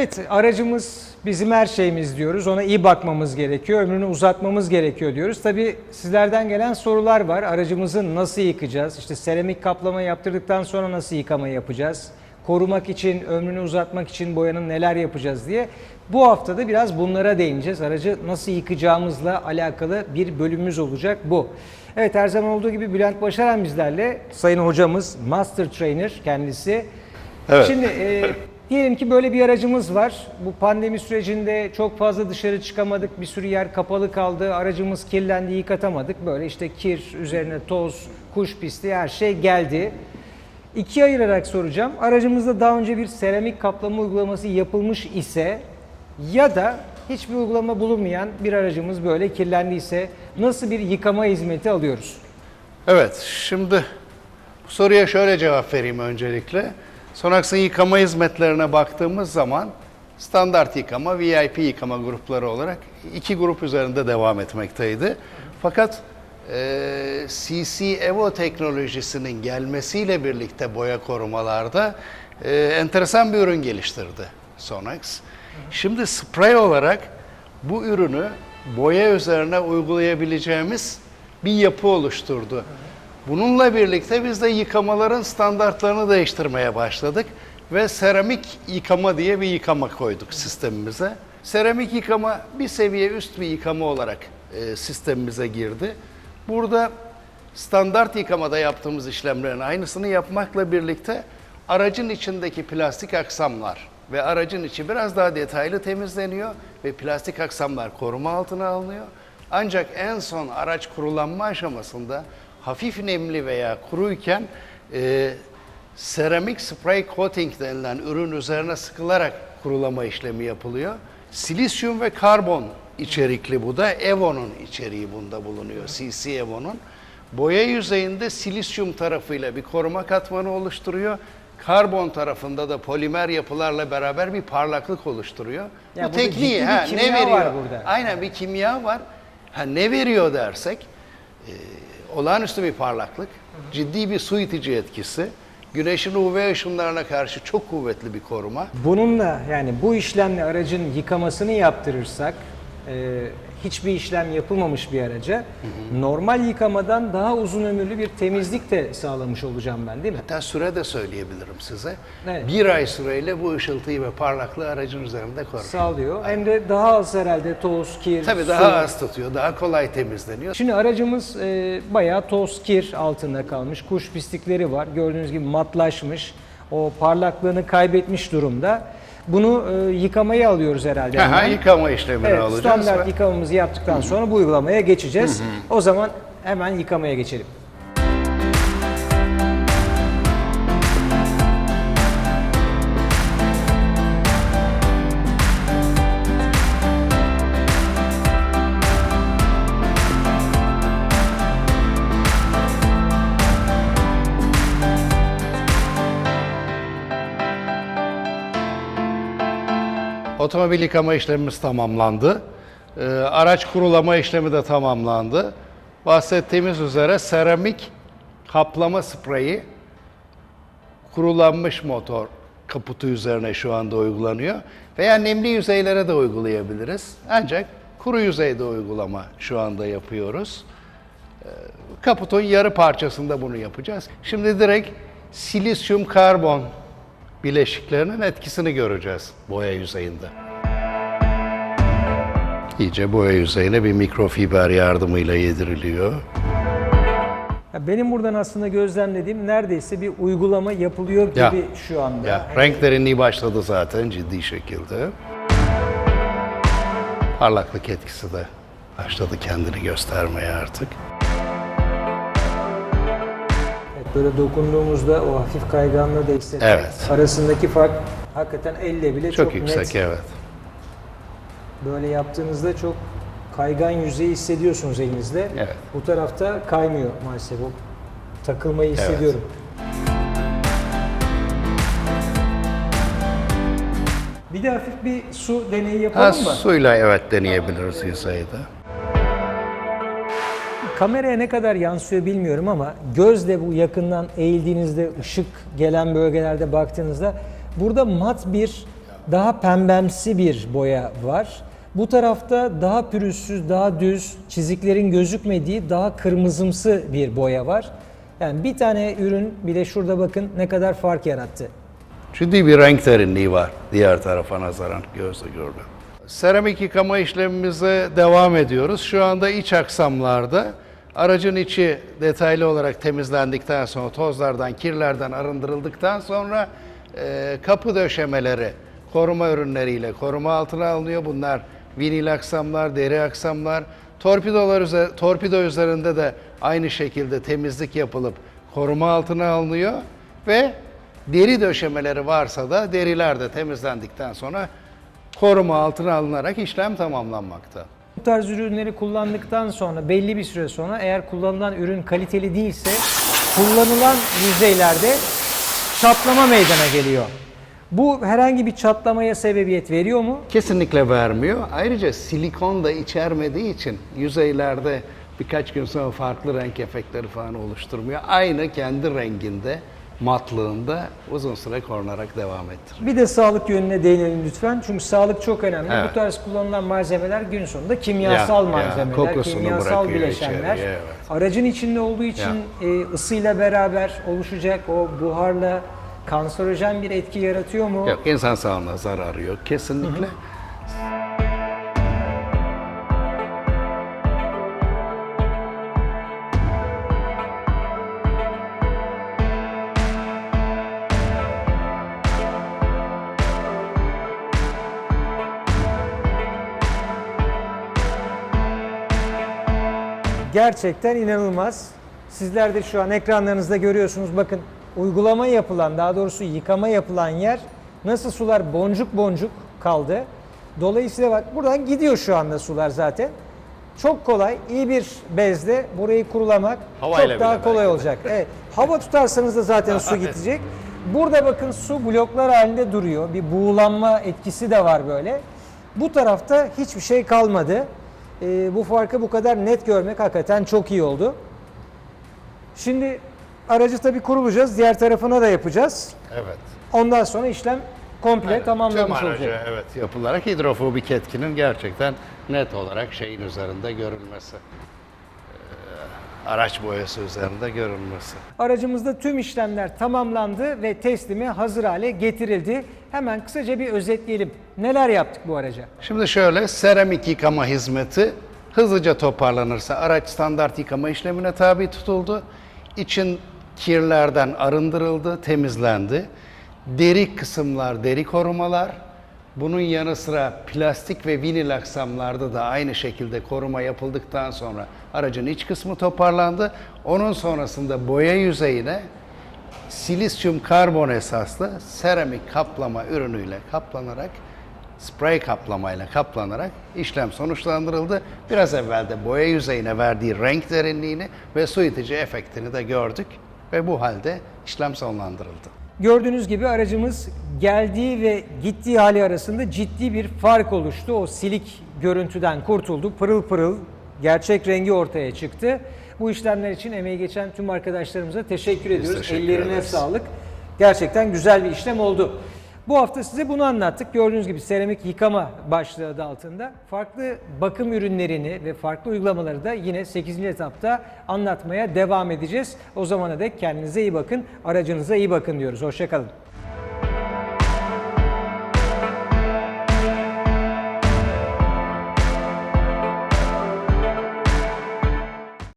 Evet, aracımız bizim her şeyimiz diyoruz. Ona iyi bakmamız gerekiyor, ömrünü uzatmamız gerekiyor diyoruz. Tabii sizlerden gelen sorular var. Aracımızı nasıl yıkayacağız? İşte seramik kaplama yaptırdıktan sonra nasıl yıkama yapacağız? Korumak için, ömrünü uzatmak için boyanın neler yapacağız diye. Bu haftada biraz bunlara değineceğiz. Aracı nasıl yıkayacağımızla alakalı bir bölümümüz olacak bu. Evet her zaman olduğu gibi Bülent Başaran bizlerle. Sayın hocamız, Master Trainer kendisi. Evet. Şimdi e, diyelim ki böyle bir aracımız var. Bu pandemi sürecinde çok fazla dışarı çıkamadık. Bir sürü yer kapalı kaldı. Aracımız kirlendi, yıkatamadık. Böyle işte kir, üzerine toz, kuş pisti her şey geldi. İkiye ayırarak soracağım. Aracımızda daha önce bir seramik kaplama uygulaması yapılmış ise ya da hiçbir uygulama bulunmayan bir aracımız böyle kirlendiyse nasıl bir yıkama hizmeti alıyoruz? Evet, şimdi bu soruya şöyle cevap vereyim öncelikle. Sonax'ın yıkama hizmetlerine baktığımız zaman standart yıkama, VIP yıkama grupları olarak iki grup üzerinde devam etmekteydi. Fakat e, CC Evo teknolojisinin gelmesiyle birlikte boya korumalarda e, enteresan bir ürün geliştirdi Sonax. Şimdi sprey olarak bu ürünü boya üzerine uygulayabileceğimiz bir yapı oluşturdu. Bununla birlikte biz de yıkamaların standartlarını değiştirmeye başladık ve seramik yıkama diye bir yıkama koyduk sistemimize. Seramik yıkama bir seviye üst bir yıkama olarak e, sistemimize girdi. Burada standart yıkamada yaptığımız işlemlerin aynısını yapmakla birlikte aracın içindeki plastik aksamlar ve aracın içi biraz daha detaylı temizleniyor ve plastik aksamlar koruma altına alınıyor. Ancak en son araç kurulanma aşamasında hafif nemli veya kuruyken e, seramik spray coating denilen ürün üzerine sıkılarak kurulama işlemi yapılıyor. Silisyum ve karbon içerikli bu da Evo'nun içeriği bunda bulunuyor. CC Evo'nun. Boya yüzeyinde silisyum tarafıyla bir koruma katmanı oluşturuyor. Karbon tarafında da polimer yapılarla beraber bir parlaklık oluşturuyor. Ya bu tekniği ha, ne veriyor? var burada. Aynen bir kimya var. Ha, ne veriyor dersek e, olağanüstü bir parlaklık, ciddi bir su itici etkisi, güneşin UV ışınlarına karşı çok kuvvetli bir koruma. Bununla yani bu işlemle aracın yıkamasını yaptırırsak e, hiçbir işlem yapılmamış bir araca normal yıkamadan daha uzun ömürlü bir temizlik de sağlamış olacağım ben değil mi? Hatta süre de söyleyebilirim size. Evet. Bir ay süreyle bu ışıltıyı ve parlaklığı aracın üzerinde korur. Sağlıyor. Hem de daha az herhalde toz, kir, Tabii su. daha az tutuyor, daha kolay temizleniyor. Şimdi aracımız e, bayağı toz, kir altında kalmış. Kuş pislikleri var. Gördüğünüz gibi matlaşmış. O parlaklığını kaybetmiş durumda. Bunu e, yıkamaya alıyoruz herhalde. Ha, yıkama işlemini Evet, alacağız. standart ve- yıkamamızı yaptıktan sonra bu uygulamaya geçeceğiz. O zaman hemen yıkamaya geçelim. Otomobil yıkama işlemimiz tamamlandı. Ee, araç kurulama işlemi de tamamlandı. Bahsettiğimiz üzere seramik kaplama spreyi kurulanmış motor kaputu üzerine şu anda uygulanıyor. Veya nemli yüzeylere de uygulayabiliriz. Ancak kuru yüzeyde uygulama şu anda yapıyoruz. Ee, Kaputun yarı parçasında bunu yapacağız. Şimdi direkt silisyum karbon bileşiklerinin etkisini göreceğiz boya yüzeyinde. İyice boya yüzeyine bir mikrofiber yardımıyla yediriliyor. Benim buradan aslında gözlemlediğim neredeyse bir uygulama yapılıyor gibi Ya. şu anda. Ya renk derinliği başladı zaten ciddi şekilde. Parlaklık etkisi de başladı kendini göstermeye artık. Böyle dokunduğumuzda o hafif kayganlığı da hissetmek. Evet. Arasındaki fark hakikaten elle bile çok, Çok, yüksek net. evet. Böyle yaptığınızda çok kaygan yüzeyi hissediyorsunuz elinizde. Evet. Bu tarafta kaymıyor maalesef. O takılmayı hissediyorum. Bir de hafif bir su deneyi Ha, yapalım mı? suyla evet deneyebiliriz yüzeyde. Kameraya ne kadar yansıyor bilmiyorum ama gözle bu yakından eğildiğinizde ışık gelen bölgelerde baktığınızda burada mat bir daha pembemsi bir boya var. Bu tarafta daha pürüzsüz, daha düz, çiziklerin gözükmediği daha kırmızımsı bir boya var. Yani bir tane ürün bile şurada bakın ne kadar fark yarattı. Ciddi bir renk derinliği var diğer tarafa nazaran gözle görülür. Seramik yıkama işlemimize devam ediyoruz. Şu anda iç aksamlarda aracın içi detaylı olarak temizlendikten sonra tozlardan, kirlerden arındırıldıktan sonra e, kapı döşemeleri koruma ürünleriyle koruma altına alınıyor. Bunlar vinil aksamlar, deri aksamlar. Torpidolar üze- torpido üzerinde de aynı şekilde temizlik yapılıp koruma altına alınıyor ve Deri döşemeleri varsa da deriler de temizlendikten sonra koruma altına alınarak işlem tamamlanmakta. Bu tarz ürünleri kullandıktan sonra belli bir süre sonra eğer kullanılan ürün kaliteli değilse kullanılan yüzeylerde çatlama meydana geliyor. Bu herhangi bir çatlamaya sebebiyet veriyor mu? Kesinlikle vermiyor. Ayrıca silikon da içermediği için yüzeylerde birkaç gün sonra farklı renk efektleri falan oluşturmuyor. Aynı kendi renginde, matlığında uzun süre korunarak devam ettirir. Bir de sağlık yönüne değinelim lütfen. Çünkü sağlık çok önemli. Evet. Bu tarz kullanılan malzemeler gün sonunda kimyasal Ya, ya, malzemeler, kokusunu kimyasal bileşenler. içeriye, evet. Aracın içinde olduğu için e, ısıyla beraber oluşacak o buharla kanserojen bir etki yaratıyor mu? Yok, insan sağlığına zararı yok kesinlikle. Gerçekten inanılmaz. Sizler de şu an ekranlarınızda görüyorsunuz. Bakın uygulama yapılan, daha doğrusu yıkama yapılan yer nasıl sular boncuk boncuk kaldı. Dolayısıyla bak buradan gidiyor şu anda sular zaten. Çok kolay, iyi bir bezle burayı kurulamak Havayla çok daha kolay de. olacak. Evet. Hava tutarsanız da zaten su gidecek. Burada bakın su bloklar halinde duruyor. Bir buğulanma etkisi de var böyle. Bu tarafta hiçbir şey kalmadı. Ee, bu farkı bu kadar net görmek hakikaten çok iyi oldu. Şimdi aracı tabii kurulacağız. Diğer tarafına da yapacağız. Evet. Ondan sonra işlem komple Tüm tamamlanmış aracı olacak. evet yapılarak hidrofobik etkinin gerçekten net olarak şeyin üzerinde görülmesi. Araç boyası üzerinde görülmesi. Aracımızda tüm işlemler tamamlandı ve teslime hazır hale getirildi. Hemen kısaca bir özetleyelim. Neler yaptık bu araca? Şimdi şöyle seramik yıkama hizmeti hızlıca toparlanırsa araç standart yıkama işlemine tabi tutuldu. İçin kirlerden arındırıldı, temizlendi. Deri kısımlar, deri korumalar. Bunun yanı sıra plastik ve vinil aksamlarda da aynı şekilde koruma yapıldıktan sonra aracın iç kısmı toparlandı. Onun sonrasında boya yüzeyine silisyum karbon esaslı seramik kaplama ürünüyle kaplanarak sprey kaplamayla kaplanarak işlem sonuçlandırıldı. Biraz evvel de boya yüzeyine verdiği renk derinliğini ve su itici efektini de gördük ve bu halde işlem sonlandırıldı. Gördüğünüz gibi aracımız geldiği ve gittiği hali arasında ciddi bir fark oluştu. O silik görüntüden kurtuldu. Pırıl pırıl gerçek rengi ortaya çıktı. Bu işlemler için emeği geçen tüm arkadaşlarımıza teşekkür ediyoruz. teşekkür Ellerine ederiz. sağlık. Gerçekten güzel bir işlem oldu. Bu hafta size bunu anlattık. Gördüğünüz gibi seramik yıkama başlığı adı altında. Farklı bakım ürünlerini ve farklı uygulamaları da yine 8. etapta anlatmaya devam edeceğiz. O zamana dek kendinize iyi bakın, aracınıza iyi bakın diyoruz. Hoşçakalın.